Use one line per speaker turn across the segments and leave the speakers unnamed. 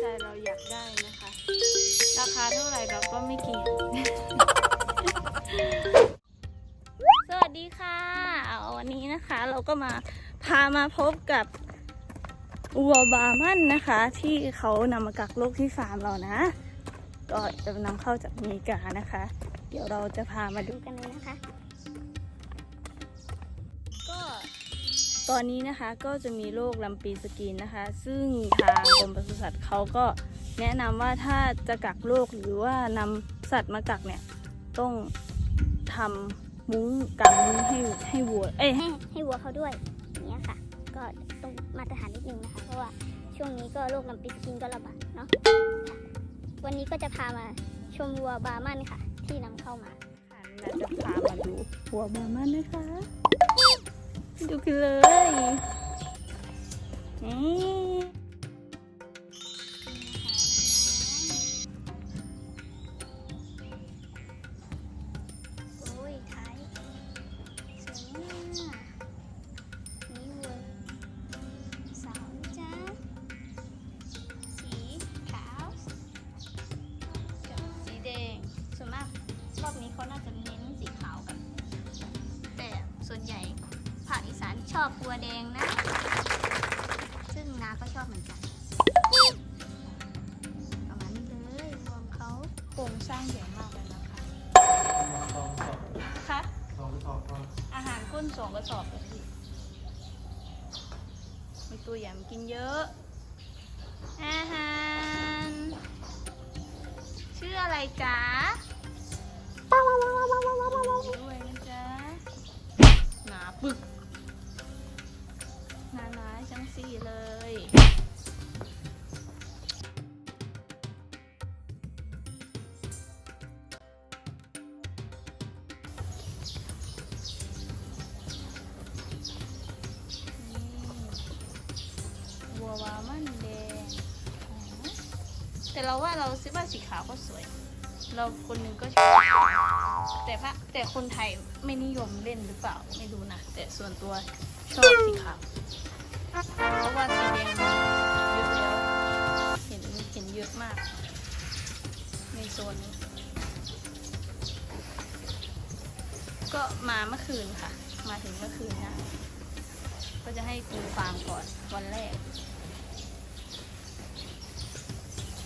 ใจเราอยากได้นะคะ ราคาเท่าไหร่เราก็ไม่เกี่ยวสวัสดีค่ะวันนี้นะคะเราก็มาพามาพบกับวัวบามันนะคะ ที่เขานำมากักโรคที่ฟาร์มเรานะ ก็จะนำเข้าจากอเมริกานะคะ เดี๋ยวเราจะพามาดู
กันเลยนะคะ
ตอนนี้นะคะก็จะมีโรคลำปีสกินนะคะ ซึ่งทางกรมปศุสัตว์เขาก็แนะนำว่าถ้าจะกักโรคหรือว่านำสัตว์มากักเนี่ยต้องทำมุ้งกางมุ้งให้ให้วัวเอ้ยให้
ให้ให้วัวเขาด้วยอย่างเงี้ยค่ะ ก็ต้องมาตรฐานนิดนึงนะคะ เพราะว่าช่วงนี้ก็โรคลำปีสกินก็ระบาดเนาะค่ะวันนี้ก็จะพามาชมวัวบาร์มันค่ะ ที่นำเข้ามา
เราจะพามาดูวัวบาร์มันนะคะ ดูกันเลย
อีสานชอบวัวแดงนะ ซึ่งนาก็ชอบเหมือนกันประมาณนี้เลยรวมเขา
โครงสร้างใหญ่มากเลยนะคะ
สองสอบ
คะ
สองสอบก็
อาหารก้นสองกระสอบเลยพี่มีตัวใหญ่มากินเยอะ อาหาร ชื่ออะไรจ๊ะ สี่เลย นี่วัววามันแดงอ๋อแต่เราว่าเราซื้อว่าสีขาวก็สวย เราคนหนึงก็ชอบแต่พระแต่คนไทยไม่นิยมเล่นหรือเปล่าไม่รู้นะ แต่ส่วนตัวชอบสีขาว เพราะว่าสีแดงเยอะแล้วเห็นเห็นเยอะมาก ในโซนนี้ก็มาเมื่อคืนค่ะ มาถึงเมื่อคืนนะ ก็จะให้ปูฟางก่อนวันแรก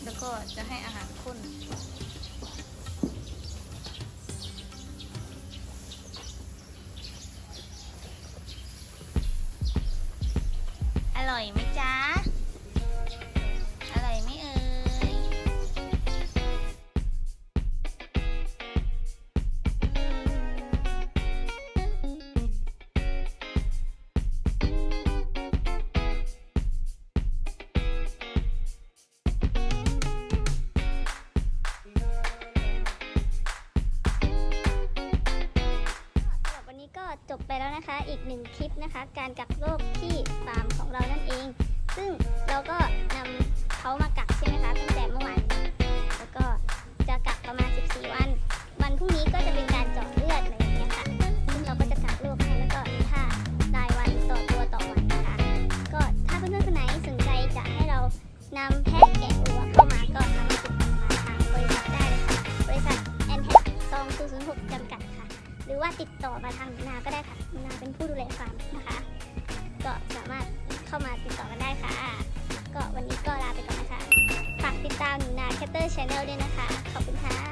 แล้วก็จะให้อาหารข้น
ร่อยไหมจ๊ะ จบไปแล้วนะคะ อีกหนึ่งคลิปนะคะ การกักโรคที่ฟาร์มของเรานั่นเอง ซึ่งเราก็นำเขามา ติดต่อมาทางหนูนาก็ได้ค่ะหนูนาเป็นผู้ดูแลฟาร์มนะคะ ก็สามารถเข้ามาติดต่อกันได้ค่ะ ก็วันนี้ก็ลาไปก่อนนะคะ ฝากติดตามหนูนาแคตเตอร์ชาแนลด้วยนะคะ ขอบคุณค่ะ